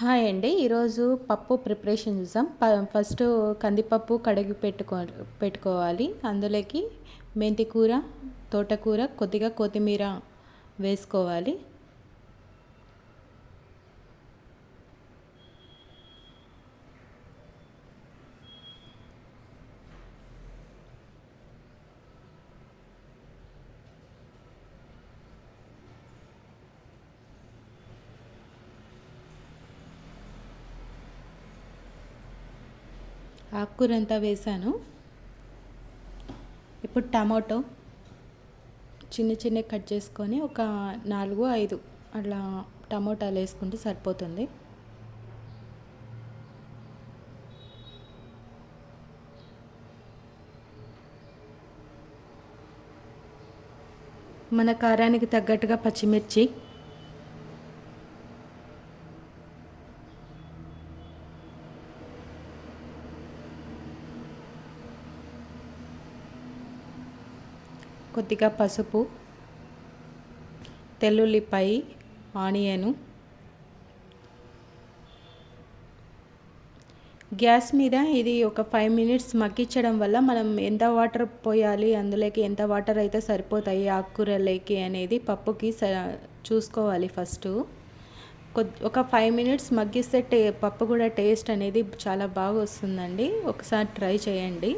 Hi అండి. ఈరోజు పప్పు ప్రిపరేషన్ చూసాం ఫస్ట్ కందిపప్పు కడిగి పెట్టుకో పెట్టుకోవాలి. అందులోకి మెంతికూర తోటకూర కొద్దిగా కొత్తిమీర వేసుకోవాలి. ఆకుకూర అంతా వేసాను ఇప్పుడు టమాటో చిన్న చిన్న కట్ చేసుకొని ఒక నాలుగు ఐదు అట్లా టమోటాలు వేసుకుంటే సరిపోతుంది. మన కారానికి తగ్గట్టుగా పచ్చిమిర్చి కొద్దిగా పసుపు తెల్లుల్లిపాయి ఆనియను. గ్యాస్ మీద ఇది ఒక ఫైవ్ మినిట్స్ మగ్గించడం వల్ల మనం ఎంత వాటర్ పోయాలి అందులోకి ఎంత వాటర్ అయితే సరిపోతాయి ఆకుకూరలోకి అనేది పప్పుకి చూసుకోవాలి ఫస్ట్. ఒక ఫైవ్ మినిట్స్ మగ్గిస్తే టే పప్పు కూడా టేస్ట్ అనేది చాలా బాగా వస్తుందండి. ఒకసారి ట్రై చేయండి.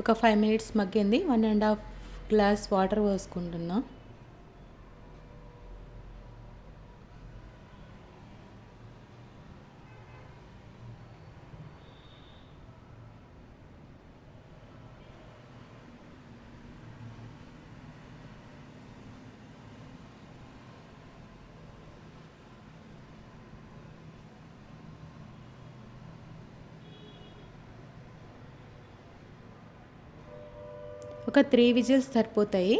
ఒక ఫైవ్ మినిట్స్ మగ్గింది. One and half glass water పోసుకుంటున్నా. ఒక త్రీ విజిల్స్ సరిపోతాయి.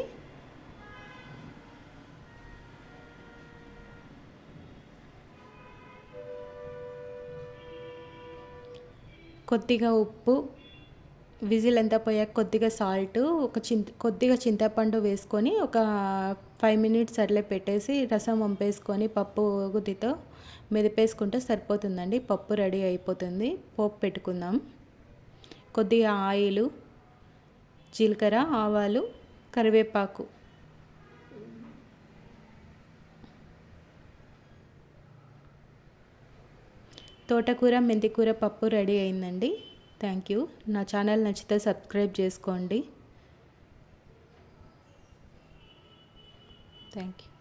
కొద్దిగా ఉప్పు విజిల్ ఎంత పోయాక కొద్దిగా సాల్ట్ ఒక చింత కొద్దిగా చింతపండు వేసుకొని ఒక ఫైవ్ మినిట్స్ అట్లే పెట్టేసి రసం వంపేసుకొని పప్పు గుద్దితో మెదిపేసుకుంటే సరిపోతుందండి. పప్పు రెడీ అయిపోతుంది. పోపు పెట్టుకుందాం. కొద్దిగా ఆయిల్ జీలకర్ర ఆవాలు కరివేపాకు. తోటకూర మెంతికూర పప్పు రెడీ అయిందండి. Thank you. నా ఛానల్ నచ్చితే సబ్స్క్రైబ్ చేసుకోండి. Thank you.